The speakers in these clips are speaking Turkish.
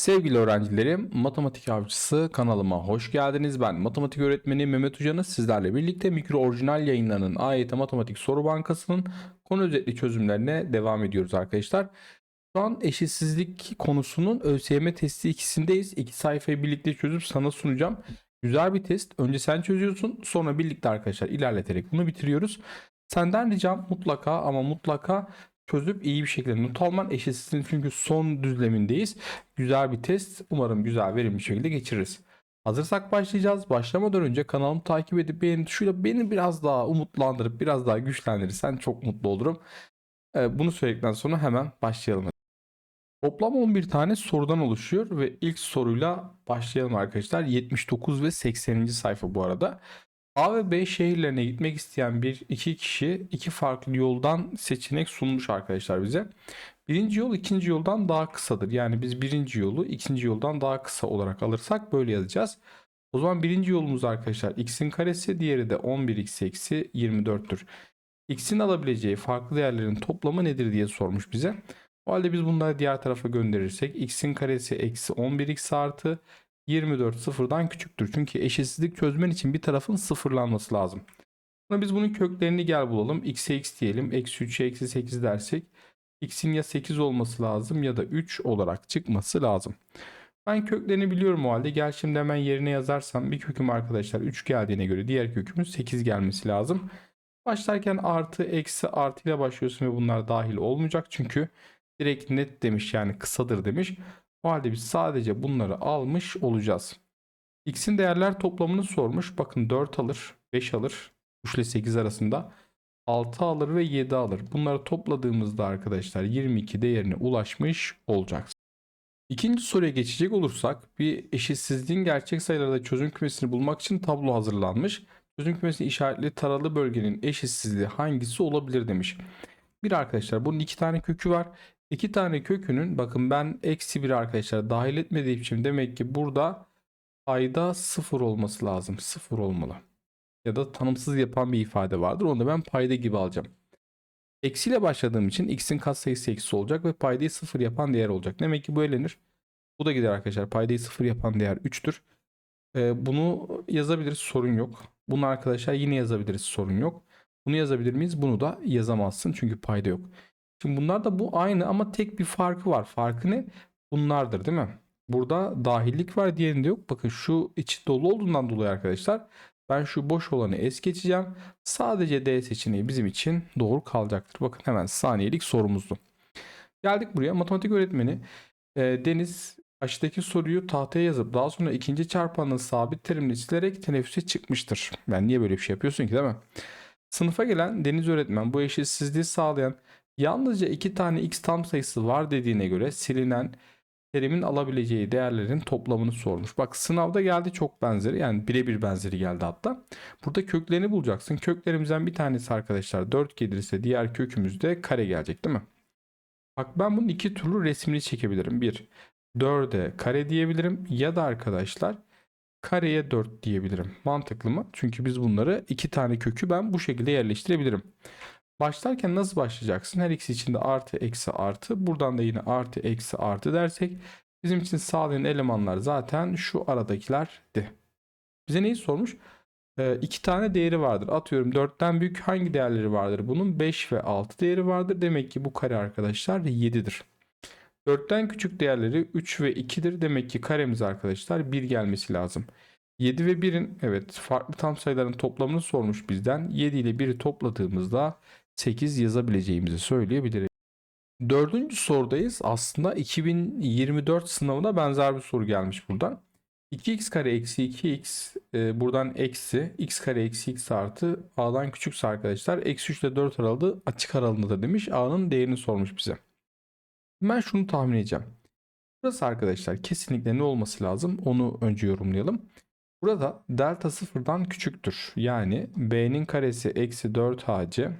Sevgili öğrencilerim, Matematik Avcısı kanalıma hoş geldiniz. Ben matematik öğretmeni Mehmet Hoca'nız sizlerle birlikte mikro orijinal yayınlarının AYT Matematik Soru Bankası'nın konu özetli çözümlerine devam ediyoruz arkadaşlar. Şu an eşitsizlik konusunun ÖSYM testi ikisindeyiz. İki sayfayı birlikte çözüp sana sunacağım. Güzel bir test. Önce sen çözüyorsun sonra birlikte arkadaşlar ilerleterek bunu bitiriyoruz. Senden ricam mutlaka ama mutlaka çözüp iyi bir şekilde not alman eşitsizliğin çünkü son düzlemindeyiz. Güzel bir test. Umarım güzel verimli bir şekilde geçiririz. Hazırsak başlayacağız. Başlamadan önce kanalımı takip edip beğeni tuşuyla beni biraz daha umutlandırıp biraz daha güçlendirirsen çok mutlu olurum. Ee, bunu söyledikten sonra hemen başlayalım. Toplam 11 tane sorudan oluşuyor ve ilk soruyla başlayalım arkadaşlar. 79 ve 80. sayfa bu arada. A ve B şehirlerine gitmek isteyen bir iki kişi iki farklı yoldan seçenek sunmuş arkadaşlar bize. Birinci yol ikinci yoldan daha kısadır. Yani biz birinci yolu ikinci yoldan daha kısa olarak alırsak böyle yazacağız. O zaman birinci yolumuz arkadaşlar x'in karesi diğeri de 11x eksi 24'tür. x'in alabileceği farklı değerlerin toplamı nedir diye sormuş bize. O halde biz bunları diğer tarafa gönderirsek x'in karesi eksi 11x artı 24 sıfırdan küçüktür. Çünkü eşitsizlik çözmen için bir tarafın sıfırlanması lazım. Sonra biz bunun köklerini gel bulalım. x'e x diyelim. Eksi 3'e eksi 8 dersek x'in ya 8 olması lazım ya da 3 olarak çıkması lazım. Ben köklerini biliyorum o halde. Gel şimdi hemen yerine yazarsam bir köküm arkadaşlar 3 geldiğine göre diğer kökümün 8 gelmesi lazım. Başlarken artı eksi artı ile başlıyorsun ve bunlar dahil olmayacak. Çünkü direkt net demiş yani kısadır demiş. O halde biz sadece bunları almış olacağız. X'in değerler toplamını sormuş. Bakın 4 alır, 5 alır. 3 ile 8 arasında. 6 alır ve 7 alır. Bunları topladığımızda arkadaşlar 22 değerine ulaşmış olacağız. İkinci soruya geçecek olursak bir eşitsizliğin gerçek sayılarda çözüm kümesini bulmak için tablo hazırlanmış. Çözüm kümesinin işaretli taralı bölgenin eşitsizliği hangisi olabilir demiş. Bir arkadaşlar bunun iki tane kökü var. İki tane kökünün bakın ben eksi bir arkadaşlar dahil etmediğim için demek ki burada payda sıfır olması lazım. Sıfır olmalı. Ya da tanımsız yapan bir ifade vardır. Onu da ben payda gibi alacağım. Eksiyle başladığım için x'in katsayısı eksi olacak ve paydayı sıfır yapan değer olacak. Demek ki bu elenir. Bu da gider arkadaşlar. Paydayı sıfır yapan değer 3'tür. Ee, bunu yazabiliriz sorun yok. Bunu arkadaşlar yine yazabiliriz sorun yok. Bunu yazabilir miyiz? Bunu da yazamazsın çünkü payda yok. Şimdi bunlar da bu aynı ama tek bir farkı var. Farkı ne? Bunlardır değil mi? Burada dahillik var diğerinde yok. Bakın şu içi dolu olduğundan dolayı arkadaşlar ben şu boş olanı es geçeceğim. Sadece D seçeneği bizim için doğru kalacaktır. Bakın hemen saniyelik sorumuzdu. Geldik buraya. Matematik öğretmeni e, Deniz aşağıdaki soruyu tahtaya yazıp daha sonra ikinci çarpanın sabit terimini silerek teneffüse çıkmıştır. Ben niye böyle bir şey yapıyorsun ki değil mi? Sınıfa gelen Deniz öğretmen bu eşitsizliği sağlayan Yalnızca iki tane x tam sayısı var dediğine göre silinen terimin alabileceği değerlerin toplamını sormuş. Bak sınavda geldi çok benzeri yani birebir benzeri geldi hatta. Burada köklerini bulacaksın. Köklerimizden bir tanesi arkadaşlar 4 gelirse diğer kökümüz de kare gelecek değil mi? Bak ben bunun iki türlü resmini çekebilirim. Bir 4'e kare diyebilirim ya da arkadaşlar kareye 4 diyebilirim. Mantıklı mı? Çünkü biz bunları iki tane kökü ben bu şekilde yerleştirebilirim. Başlarken nasıl başlayacaksın? Her ikisi için de artı eksi artı. Buradan da yine artı eksi artı dersek bizim için sağlayan elemanlar zaten şu aradakilerdi. Bize neyi sormuş? Ee, iki tane değeri vardır. Atıyorum 4'ten büyük hangi değerleri vardır? Bunun 5 ve 6 değeri vardır. Demek ki bu kare arkadaşlar 7'dir. 4'ten küçük değerleri 3 ve 2'dir. Demek ki karemiz arkadaşlar 1 gelmesi lazım. 7 ve 1'in evet farklı tam sayıların toplamını sormuş bizden. 7 ile 1'i topladığımızda 8 yazabileceğimizi söyleyebilirim. Dördüncü sorudayız. Aslında 2024 sınavına benzer bir soru gelmiş buradan. 2x kare eksi 2x e, buradan eksi x kare eksi x artı a'dan küçükse arkadaşlar eksi 3 ile 4 aralığı açık aralığındadır demiş. a'nın değerini sormuş bize. Ben şunu tahmin edeceğim. Burası arkadaşlar kesinlikle ne olması lazım onu önce yorumlayalım. Burada delta sıfırdan küçüktür. Yani b'nin karesi eksi 4ac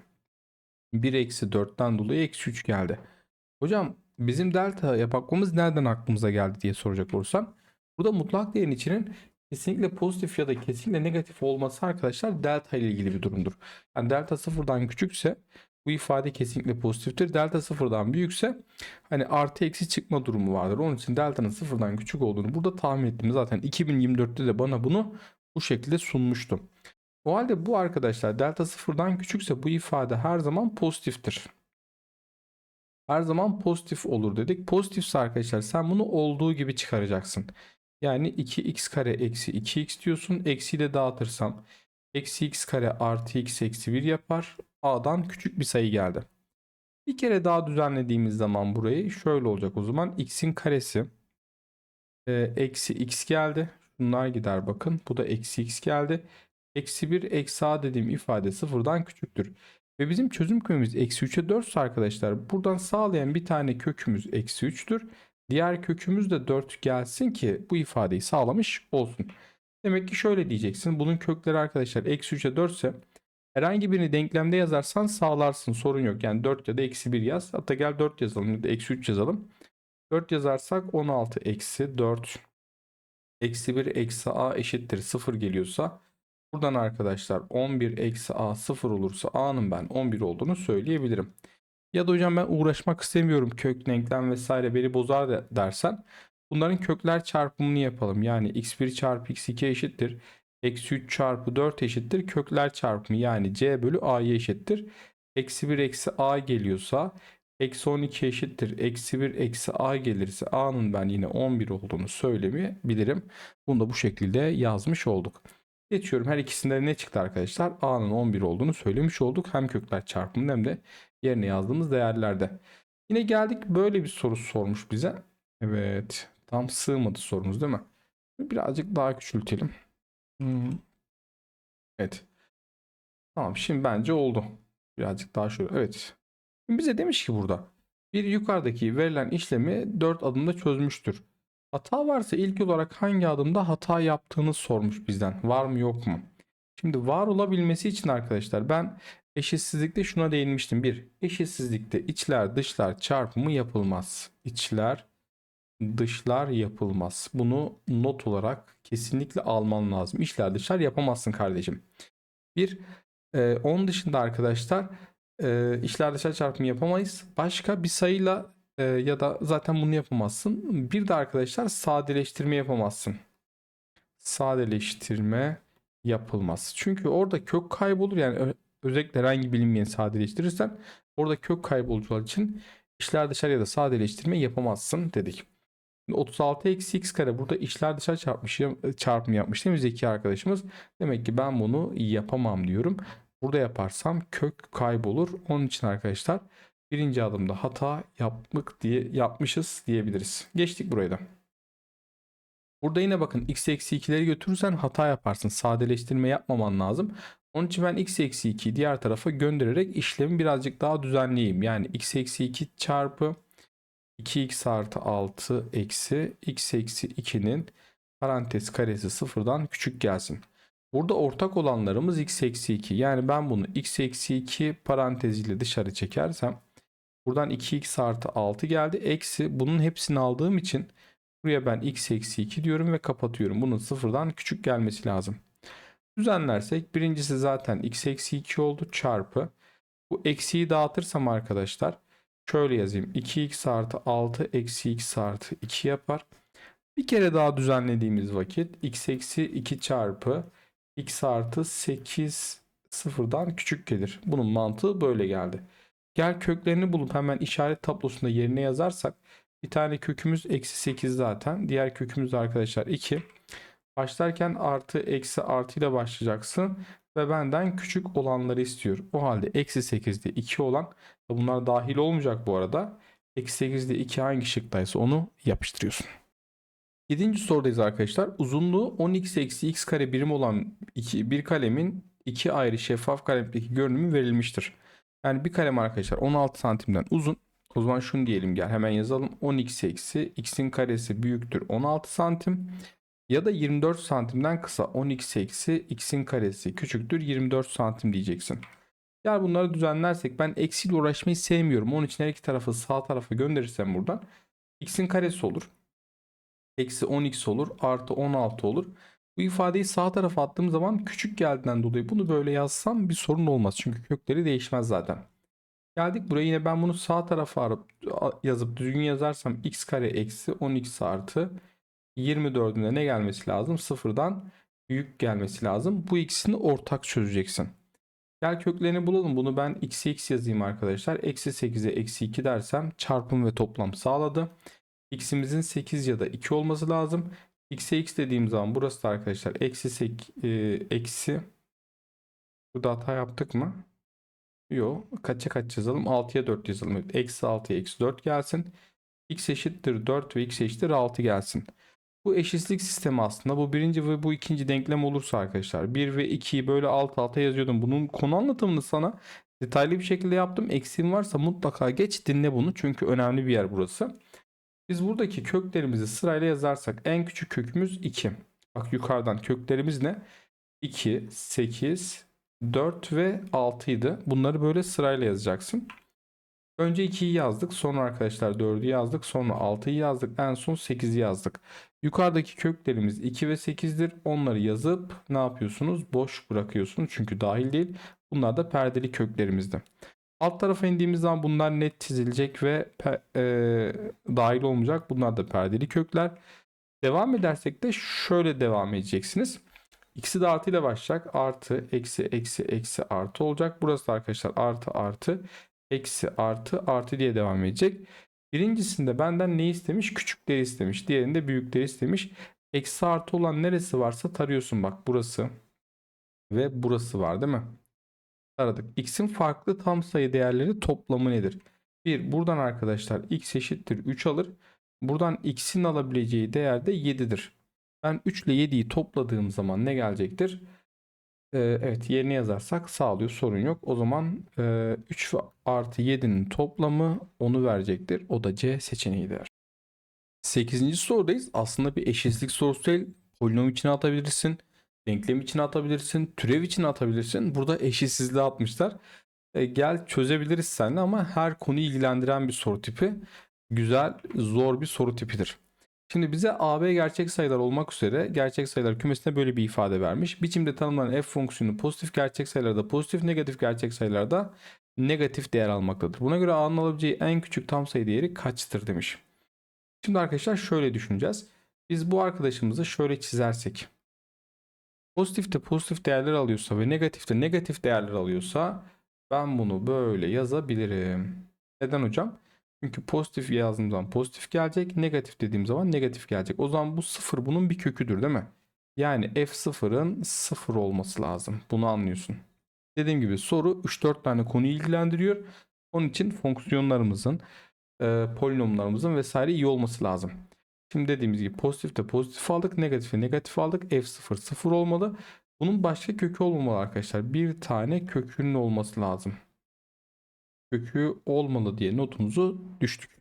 1 eksi 4'ten dolayı eksi 3 geldi. Hocam bizim delta yapakmamız nereden aklımıza geldi diye soracak olursan. Burada mutlak değerin içinin kesinlikle pozitif ya da kesinlikle negatif olması arkadaşlar delta ile ilgili bir durumdur. Yani delta sıfırdan küçükse Bu ifade kesinlikle pozitiftir. Delta sıfırdan büyükse hani artı eksi çıkma durumu vardır. Onun için delta'nın sıfırdan küçük olduğunu burada tahmin ettim. Zaten 2024'te de bana bunu bu şekilde sunmuştu. O halde bu arkadaşlar delta sıfırdan küçükse bu ifade her zaman pozitiftir. Her zaman pozitif olur dedik. Pozitifse arkadaşlar sen bunu olduğu gibi çıkaracaksın. Yani 2x kare eksi 2x diyorsun. Eksiyi de dağıtırsam eksi x kare artı x eksi 1 yapar. A'dan küçük bir sayı geldi. Bir kere daha düzenlediğimiz zaman burayı şöyle olacak o zaman. x'in karesi e, eksi x geldi. Bunlar gider bakın. Bu da eksi x geldi. Eksi 1 eksi a dediğim ifade sıfırdan küçüktür. Ve bizim çözüm kümemiz eksi 3'e 4 arkadaşlar. Buradan sağlayan bir tane kökümüz eksi 3'tür. Diğer kökümüz de 4 gelsin ki bu ifadeyi sağlamış olsun. Demek ki şöyle diyeceksin. Bunun kökleri arkadaşlar eksi 3'e 4 ise herhangi birini denklemde yazarsan sağlarsın. Sorun yok. Yani 4 ya da eksi 1 yaz. Hatta gel 4 yazalım ya da eksi 3 yazalım. 4 yazarsak 16 eksi 4 eksi 1 eksi a eşittir 0 geliyorsa buradan arkadaşlar 11 eksi a 0 olursa a'nın ben 11 olduğunu söyleyebilirim. Ya da hocam ben uğraşmak istemiyorum kök denklem vesaire beni bozar de- dersen bunların kökler çarpımını yapalım. Yani x1 çarpı x2 eşittir. Eksi 3 çarpı 4 eşittir. Kökler çarpımı yani c bölü a'ya eşittir. Eksi 1 eksi a geliyorsa eksi 12 eşittir. Eksi 1 eksi a gelirse a'nın ben yine 11 olduğunu söylemeyebilirim. Bunu da bu şekilde yazmış olduk. Geçiyorum her ikisinde ne çıktı arkadaşlar? A'nın 11 olduğunu söylemiş olduk. Hem kökler çarpımında hem de yerine yazdığımız değerlerde. Yine geldik böyle bir soru sormuş bize. Evet. Tam sığmadı sorumuz değil mi? Birazcık daha küçültelim. Hmm. Evet. Tamam şimdi bence oldu. Birazcık daha şöyle. Evet. Şimdi bize demiş ki burada. Bir yukarıdaki verilen işlemi 4 adımda çözmüştür. Hata varsa ilk olarak hangi adımda hata yaptığını sormuş bizden. Var mı yok mu? Şimdi var olabilmesi için arkadaşlar ben eşitsizlikte şuna değinmiştim. Bir, eşitsizlikte içler dışlar çarpımı yapılmaz. İçler dışlar yapılmaz. Bunu not olarak kesinlikle alman lazım. İçler dışlar yapamazsın kardeşim. Bir, e, onun dışında arkadaşlar e, içler dışlar çarpımı yapamayız. Başka bir sayıyla e, ya da zaten bunu yapamazsın. Bir de arkadaşlar sadeleştirme yapamazsın. Sadeleştirme yapılmaz. Çünkü orada kök kaybolur. Yani özellikle herhangi bilinmeyeni sadeleştirirsen orada kök kaybolacağı için içler dışarı ya da sadeleştirme yapamazsın dedik. Şimdi 36 eksi x kare burada içler dışarı çarpmış, çarpımı yapmış değil mi Zeki arkadaşımız? Demek ki ben bunu yapamam diyorum. Burada yaparsam kök kaybolur. Onun için arkadaşlar birinci adımda hata yapmak diye yapmışız diyebiliriz. Geçtik burayı da. Burada yine bakın x eksi 2'leri götürürsen hata yaparsın. Sadeleştirme yapmaman lazım. Onun için ben x eksi 2'yi diğer tarafa göndererek işlemi birazcık daha düzenleyeyim. Yani x eksi 2 çarpı 2x artı 6 eksi x eksi 2'nin parantez karesi sıfırdan küçük gelsin. Burada ortak olanlarımız x eksi 2. Yani ben bunu x eksi 2 paranteziyle dışarı çekersem buradan 2x artı 6 geldi. Eksi bunun hepsini aldığım için buraya ben x eksi 2 diyorum ve kapatıyorum. Bunun sıfırdan küçük gelmesi lazım. Düzenlersek birincisi zaten x eksi 2 oldu çarpı. Bu eksiyi dağıtırsam arkadaşlar şöyle yazayım. 2x artı 6 eksi x artı 2 yapar. Bir kere daha düzenlediğimiz vakit x eksi 2 çarpı x artı 8 sıfırdan küçük gelir. Bunun mantığı böyle geldi. Gel köklerini bulup hemen işaret tablosunda yerine yazarsak bir tane kökümüz eksi 8 zaten. Diğer kökümüz de arkadaşlar 2. Başlarken artı eksi artı ile başlayacaksın. Ve benden küçük olanları istiyor. O halde eksi 8'de 2 olan bunlar dahil olmayacak bu arada. Eksi 8'de 2 hangi şıktaysa onu yapıştırıyorsun. 7. sorudayız arkadaşlar. Uzunluğu 10x eksi x kare birim olan iki, bir kalemin iki ayrı şeffaf kalemdeki görünümü verilmiştir. Yani bir kalem arkadaşlar 16 santimden uzun. O zaman şunu diyelim gel hemen yazalım. 10x eksi x'in karesi büyüktür 16 santim. Ya da 24 santimden kısa 10x eksi x'in karesi küçüktür 24 santim diyeceksin. Gel bunları düzenlersek ben eksiyle uğraşmayı sevmiyorum. Onun için her iki tarafı sağ tarafa gönderirsem buradan x'in karesi olur. Eksi 10x olur artı 16 olur. Bu ifadeyi sağ tarafa attığım zaman küçük geldiğinden dolayı bunu böyle yazsam bir sorun olmaz. Çünkü kökleri değişmez zaten. Geldik buraya yine ben bunu sağ tarafa yazıp düzgün yazarsam x kare eksi 10x artı 24'ün de ne gelmesi lazım? Sıfırdan büyük gelmesi lazım. Bu ikisini ortak çözeceksin. Gel köklerini bulalım. Bunu ben x'e x yazayım arkadaşlar. Eksi 8'e eksi 2 dersem çarpım ve toplam sağladı. x'imizin 8 ya da 2 olması lazım. X'e x dediğim zaman burası da arkadaşlar eksi 8 e, eksi burada hata yaptık mı? Yok. Kaça kaç yazalım? 6'ya 4 yazalım. Eksi 6'ya eksi 4 gelsin. x eşittir 4 ve x eşittir 6 gelsin. Bu eşitlik sistemi aslında bu birinci ve bu ikinci denklem olursa arkadaşlar 1 ve 2'yi böyle alt alta yazıyordum. Bunun konu anlatımını sana detaylı bir şekilde yaptım. Eksiğin varsa mutlaka geç dinle bunu çünkü önemli bir yer burası. Biz buradaki köklerimizi sırayla yazarsak en küçük kökümüz 2. Bak yukarıdan köklerimiz ne? 2, 8, 4 ve 6 idi. Bunları böyle sırayla yazacaksın. Önce 2'yi yazdık. Sonra arkadaşlar 4'ü yazdık. Sonra 6'yı yazdık. En son 8'i yazdık. Yukarıdaki köklerimiz 2 ve 8'dir. Onları yazıp ne yapıyorsunuz? Boş bırakıyorsunuz. Çünkü dahil değil. Bunlar da perdeli köklerimizde. Alt tarafa indiğimiz zaman bunlar net çizilecek ve e, dahil olmayacak. Bunlar da perdeli kökler. Devam edersek de şöyle devam edeceksiniz. X'i de artı ile başlayacak. Artı, eksi, eksi, eksi, artı olacak. Burası da arkadaşlar artı, artı, eksi, artı, artı diye devam edecek. Birincisinde benden ne istemiş? Küçükleri istemiş. Diğerinde büyükleri istemiş. Eksi artı olan neresi varsa tarıyorsun. Bak burası ve burası var değil mi? Taradık. X'in farklı tam sayı değerleri toplamı nedir? 1. Buradan arkadaşlar x eşittir 3 alır. Buradan x'in alabileceği değer de 7'dir. Ben 3 ile 7'yi topladığım zaman ne gelecektir? Ee, evet yerine yazarsak sağlıyor sorun yok. O zaman e, 3 ve artı 7'nin toplamı onu verecektir. O da C seçeneğidir. 8. sorudayız. Aslında bir eşitsizlik sorusu değil. Polinom içine atabilirsin. Denklem içine atabilirsin. Türev içine atabilirsin. Burada eşitsizliği atmışlar. E, gel çözebiliriz seninle ama her konuyu ilgilendiren bir soru tipi. Güzel, zor bir soru tipidir. Şimdi bize AB gerçek sayılar olmak üzere gerçek sayılar kümesine böyle bir ifade vermiş. Biçimde tanımlanan f fonksiyonu pozitif gerçek sayılarda pozitif, negatif gerçek sayılarda negatif değer almaktadır. Buna göre A'nın alabileceği en küçük tam sayı değeri kaçtır demiş. Şimdi arkadaşlar şöyle düşüneceğiz. Biz bu arkadaşımızı şöyle çizersek. Pozitifte pozitif değerler alıyorsa ve negatifte negatif değerler alıyorsa ben bunu böyle yazabilirim. Neden hocam? Çünkü pozitif yazdığım zaman pozitif gelecek. Negatif dediğim zaman negatif gelecek. O zaman bu sıfır bunun bir köküdür değil mi? Yani f sıfırın sıfır olması lazım. Bunu anlıyorsun. Dediğim gibi soru 3-4 tane konuyu ilgilendiriyor. Onun için fonksiyonlarımızın, e, polinomlarımızın vesaire iyi olması lazım. Şimdi dediğimiz gibi pozitifte pozitif aldık, negatifte negatif aldık. f0 sıfır olmalı. Bunun başka kökü olmamalı arkadaşlar. Bir tane kökünün olması lazım kökü olmalı diye notumuzu düştük.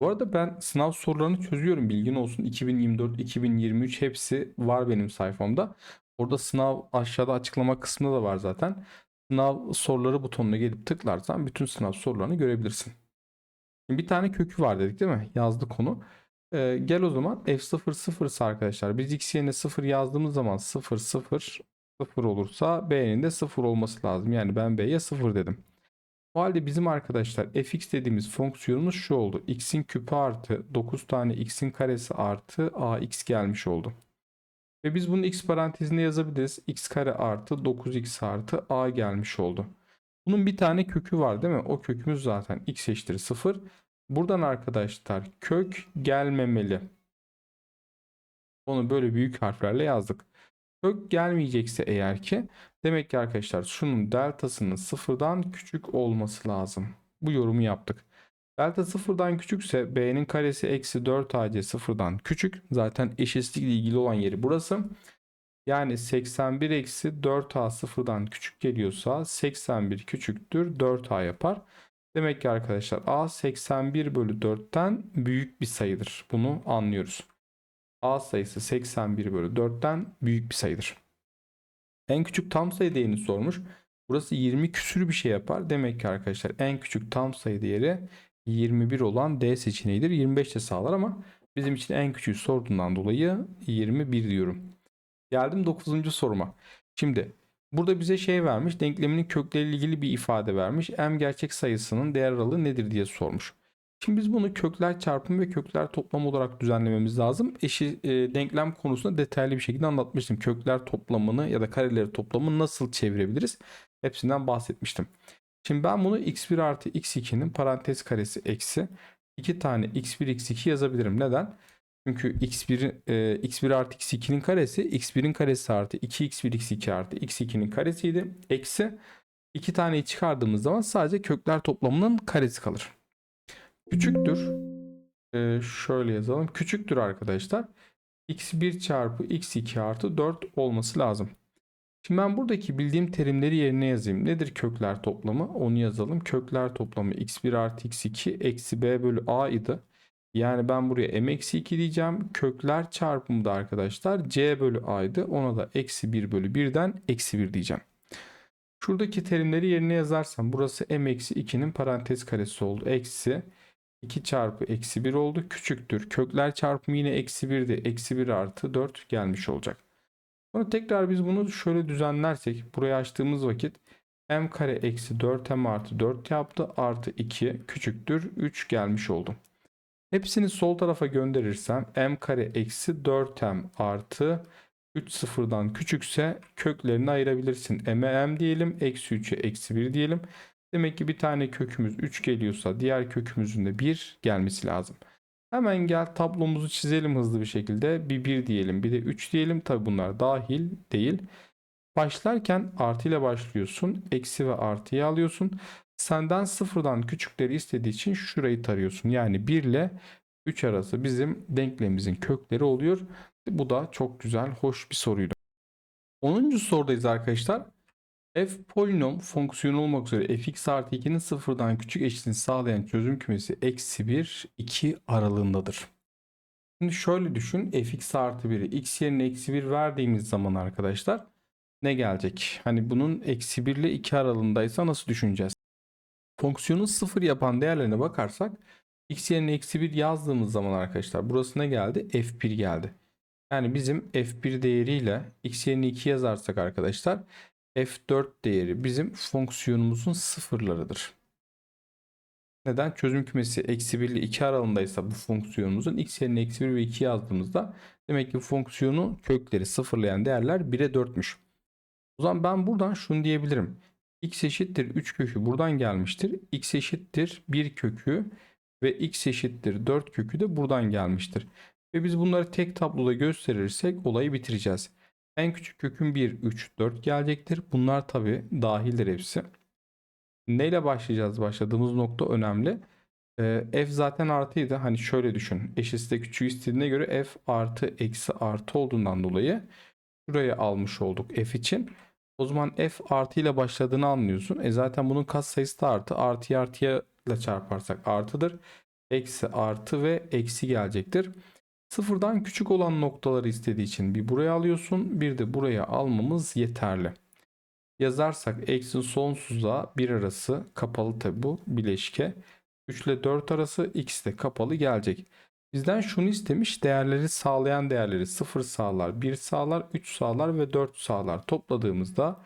Bu arada ben sınav sorularını çözüyorum bilgin olsun. 2024, 2023 hepsi var benim sayfamda. Orada sınav aşağıda açıklama kısmında da var zaten. Sınav soruları butonuna gelip tıklarsan bütün sınav sorularını görebilirsin. Şimdi bir tane kökü var dedik değil mi? Yazdı konu. Ee, gel o zaman f0 0 ise arkadaşlar biz x yerine 0 yazdığımız zaman 0 0 0 olursa b'nin de 0 olması lazım. Yani ben b'ye 0 dedim. O halde bizim arkadaşlar fx dediğimiz fonksiyonumuz şu oldu. x'in küpü artı 9 tane x'in karesi artı ax gelmiş oldu. Ve biz bunu x parantezinde yazabiliriz. x kare artı 9x artı a gelmiş oldu. Bunun bir tane kökü var değil mi? O kökümüz zaten x eşittir 0. Buradan arkadaşlar kök gelmemeli. Onu böyle büyük harflerle yazdık. Kök gelmeyecekse eğer ki demek ki arkadaşlar şunun deltasının sıfırdan küçük olması lazım. Bu yorumu yaptık. Delta sıfırdan küçükse b'nin karesi eksi 4ac sıfırdan küçük. Zaten eşitsizlikle ilgili olan yeri burası. Yani 81 eksi 4a sıfırdan küçük geliyorsa 81 küçüktür 4a yapar. Demek ki arkadaşlar a 81 bölü 4'ten büyük bir sayıdır. Bunu anlıyoruz. A sayısı 81 bölü 4'ten büyük bir sayıdır. En küçük tam sayı değerini sormuş. Burası 20 küsür bir şey yapar. Demek ki arkadaşlar en küçük tam sayı değeri 21 olan D seçeneğidir. 25 de sağlar ama bizim için en küçüğü sorduğundan dolayı 21 diyorum. Geldim 9. soruma. Şimdi Burada bize şey vermiş. Denkleminin kökleriyle ilgili bir ifade vermiş. M gerçek sayısının değer aralığı nedir diye sormuş. Şimdi biz bunu kökler çarpımı ve kökler toplamı olarak düzenlememiz lazım. Eşi e, denklem konusunda detaylı bir şekilde anlatmıştım. Kökler toplamını ya da kareleri toplamını nasıl çevirebiliriz? Hepsinden bahsetmiştim. Şimdi ben bunu x1 artı x2'nin parantez karesi eksi 2 tane x1 x2 yazabilirim. Neden? Çünkü x1 e, x1 artı x2'nin karesi x1'in karesi artı 2x1 x2 artı x2'nin karesiydi. Eksi 2 taneyi çıkardığımız zaman sadece kökler toplamının karesi kalır. Küçüktür. e, şöyle yazalım. Küçüktür arkadaşlar. x1 çarpı x2 artı 4 olması lazım. Şimdi ben buradaki bildiğim terimleri yerine yazayım. Nedir kökler toplamı? Onu yazalım. Kökler toplamı x1 artı x2 eksi b bölü a idi. Yani ben buraya m eksi 2 diyeceğim. Kökler çarpımı da arkadaşlar c bölü a'ydı. Ona da eksi 1 bölü 1'den eksi 1 diyeceğim. Şuradaki terimleri yerine yazarsam burası m eksi 2'nin parantez karesi oldu. Eksi 2 çarpı eksi 1 oldu. Küçüktür. Kökler çarpımı yine eksi 1'di. Eksi 1 artı 4 gelmiş olacak. Sonra tekrar biz bunu şöyle düzenlersek burayı açtığımız vakit m kare eksi 4m artı 4 yaptı artı 2 küçüktür 3 gelmiş oldu. Hepsini sol tarafa gönderirsem m kare eksi 4m artı 3 sıfırdan küçükse köklerini ayırabilirsin. m'e m diyelim eksi 3'e eksi 1 diyelim. Demek ki bir tane kökümüz 3 geliyorsa diğer kökümüzün de 1 gelmesi lazım. Hemen gel tablomuzu çizelim hızlı bir şekilde. Bir 1 diyelim bir de 3 diyelim. Tabi bunlar dahil değil. Başlarken artı ile başlıyorsun. Eksi ve artıyı alıyorsun. Senden sıfırdan küçükleri istediği için şurayı tarıyorsun. Yani 1 ile 3 arası bizim denklemimizin kökleri oluyor. Bu da çok güzel, hoş bir soruydu. 10. sorudayız arkadaşlar. F polinom fonksiyonu olmak üzere fx artı 2'nin sıfırdan küçük eşitini sağlayan çözüm kümesi eksi 1, 2 aralığındadır. Şimdi şöyle düşün. fx artı 1'i x yerine eksi 1 verdiğimiz zaman arkadaşlar ne gelecek? Hani bunun eksi 1 ile 2 aralığındaysa nasıl düşüneceğiz? Fonksiyonun sıfır yapan değerlerine bakarsak x yerine eksi 1 yazdığımız zaman arkadaşlar burası ne geldi? f1 geldi. Yani bizim f1 değeriyle x yerine 2 yazarsak arkadaşlar f4 değeri bizim fonksiyonumuzun sıfırlarıdır. Neden? Çözüm kümesi eksi 1 ile 2 aralığındaysa bu fonksiyonumuzun x yerine eksi 1 ve 2 yazdığımızda demek ki fonksiyonu kökleri sıfırlayan değerler 1'e 4'müş. O zaman ben buradan şunu diyebilirim. X eşittir 3 kökü buradan gelmiştir. x eşittir 1 kökü ve x eşittir 4 kökü de buradan gelmiştir. Ve biz bunları tek tabloda gösterirsek olayı bitireceğiz. En küçük kökün 1, 3, 4 gelecektir. Bunlar tabi dahildir hepsi. Neyle başlayacağız? Başladığımız nokta önemli. Ee, f zaten artıydı. Hani şöyle düşün. Eşitse de küçüğü istediğine göre f artı eksi artı olduğundan dolayı şuraya almış olduk f için. O zaman f artı ile başladığını anlıyorsun. E zaten bunun katsayısı da artı. Artıyı artıya ile çarparsak artıdır. Eksi artı ve eksi gelecektir. Sıfırdan küçük olan noktaları istediği için bir buraya alıyorsun. Bir de buraya almamız yeterli. Yazarsak eksi sonsuza 1 arası kapalı tabi bu bileşke. 3 ile 4 arası x de kapalı gelecek. Bizden şunu istemiş değerleri sağlayan değerleri 0 sağlar, 1 sağlar, 3 sağlar ve 4 sağlar. Topladığımızda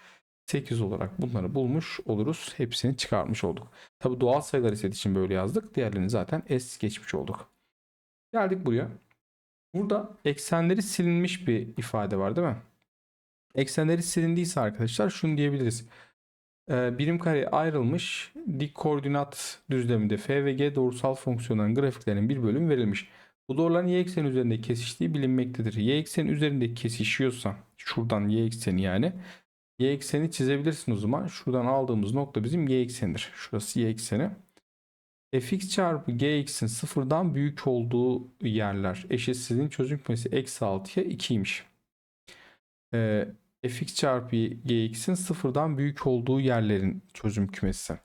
8 olarak bunları bulmuş oluruz. Hepsini çıkarmış olduk. Tabi doğal sayılar istediği için böyle yazdık. Diğerlerini zaten es geçmiş olduk. Geldik buraya. Burada eksenleri silinmiş bir ifade var değil mi? Eksenleri silindiyse arkadaşlar şunu diyebiliriz. Ee, birim kare ayrılmış. Dik koordinat düzleminde f ve g doğrusal fonksiyonların grafiklerinin bir bölümü verilmiş. Bu doğruların y ekseni üzerinde kesiştiği bilinmektedir. Y ekseni üzerinde kesişiyorsa şuradan y ekseni yani y ekseni çizebilirsin o zaman. Şuradan aldığımız nokta bizim y eksenidir. Şurası y ekseni fx çarpı gx'in sıfırdan büyük olduğu yerler eşitsizliğin çözüm kümesi eksi 6'ya 2'ymiş. Ee, fx çarpı gx'in sıfırdan büyük olduğu yerlerin çözüm kümesi.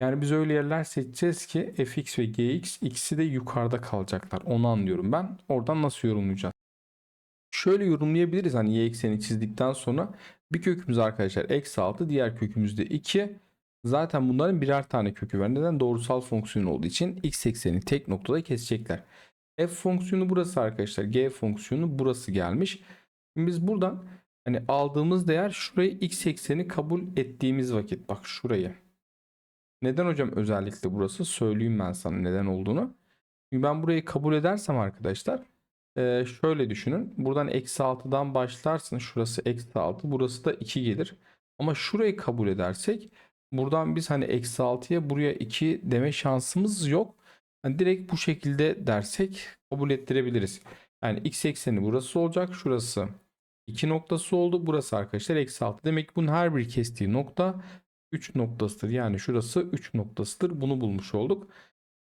Yani biz öyle yerler seçeceğiz ki fx ve gx ikisi de yukarıda kalacaklar. Onu anlıyorum ben. Oradan nasıl yorumlayacağız? Şöyle yorumlayabiliriz hani y ekseni çizdikten sonra bir kökümüz arkadaşlar eksi 6 diğer kökümüz de 2 Zaten bunların birer tane kökü var. Neden? Doğrusal fonksiyon olduğu için x ekseni tek noktada kesecekler. F fonksiyonu burası arkadaşlar. G fonksiyonu burası gelmiş. Şimdi biz buradan Hani aldığımız değer şurayı x ekseni kabul ettiğimiz vakit. Bak şurayı. Neden hocam özellikle burası? Söyleyeyim ben sana neden olduğunu. Çünkü ben burayı kabul edersem arkadaşlar eee, şöyle düşünün. Buradan eksi 6'dan başlarsın. Şurası eksi 6. Burası da 2 gelir. Ama şurayı kabul edersek buradan biz hani eksi 6'ya buraya 2 deme şansımız yok. Hani direkt bu şekilde dersek kabul ettirebiliriz. Yani x ekseni burası olacak. Şurası 2 noktası oldu. Burası arkadaşlar eksi 6. Demek ki bunun her bir kestiği nokta 3 noktasıdır. Yani şurası 3 noktasıdır. Bunu bulmuş olduk.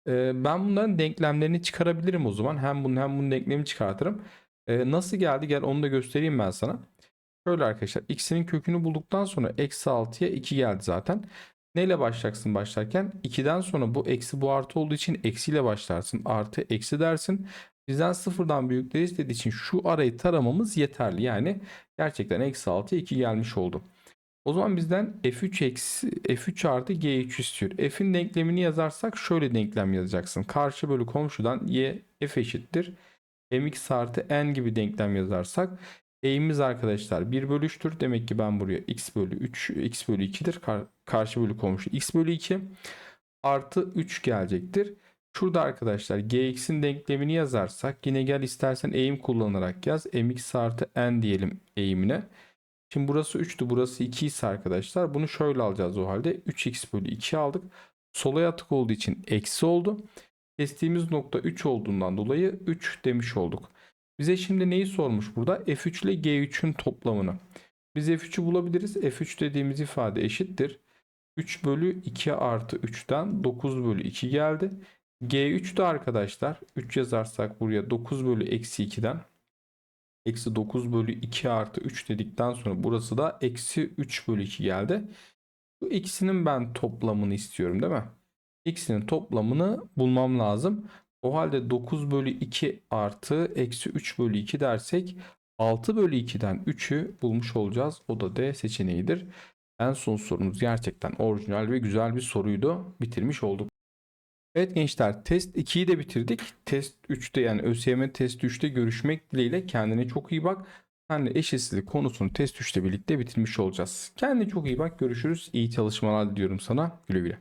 Ee, ben bunların denklemlerini çıkarabilirim o zaman. Hem bunun hem bunun denklemini çıkartırım. Ee, nasıl geldi? Gel onu da göstereyim ben sana. Şöyle arkadaşlar. X'inin kökünü bulduktan sonra eksi 6'ya 2 geldi zaten. Neyle başlayacaksın başlarken? 2'den sonra bu eksi bu artı olduğu için eksiyle başlarsın. Artı eksi dersin. Bizden sıfırdan büyükleri istediği için şu arayı taramamız yeterli. Yani gerçekten eksi 6'ya 2 gelmiş oldu. O zaman bizden f3 eksi f3 artı g3 istiyor. F'in denklemini yazarsak şöyle denklem yazacaksın. Karşı bölü komşudan y f eşittir. mx artı n gibi denklem yazarsak eğimimiz arkadaşlar 1 bölü 3'tür. Demek ki ben buraya x bölü 3 x bölü 2'dir. Kar- karşı bölü komşu x bölü 2 artı 3 gelecektir. Şurada arkadaşlar gx'in denklemini yazarsak yine gel istersen eğim kullanarak yaz. mx artı n diyelim eğimine. Şimdi burası 3'tü burası 2 ise arkadaşlar bunu şöyle alacağız o halde. 3x bölü 2 aldık. Sola yatık olduğu için eksi oldu. Kestiğimiz nokta 3 olduğundan dolayı 3 demiş olduk. Bize şimdi neyi sormuş burada? F3 ile G3'ün toplamını. Biz F3'ü bulabiliriz. F3 dediğimiz ifade eşittir. 3 bölü 2 artı 3'ten 9 bölü 2 geldi. G3 de arkadaşlar 3 yazarsak buraya 9 bölü eksi 2'den eksi 9 bölü 2 artı 3 dedikten sonra burası da eksi 3 bölü 2 geldi. Bu ikisinin ben toplamını istiyorum değil mi? İkisinin toplamını bulmam lazım. O halde 9 bölü 2 artı eksi 3 bölü 2 dersek 6 bölü 2'den 3'ü bulmuş olacağız. O da D seçeneğidir. En son sorumuz gerçekten orijinal ve güzel bir soruydu. Bitirmiş olduk. Evet gençler test 2'yi de bitirdik. Test 3'te yani ÖSYM test 3'te görüşmek dileğiyle kendine çok iyi bak. Sen de eşitsizlik konusunu test 3'te birlikte bitirmiş olacağız. Kendine çok iyi bak. Görüşürüz. İyi çalışmalar diliyorum sana. Güle güle.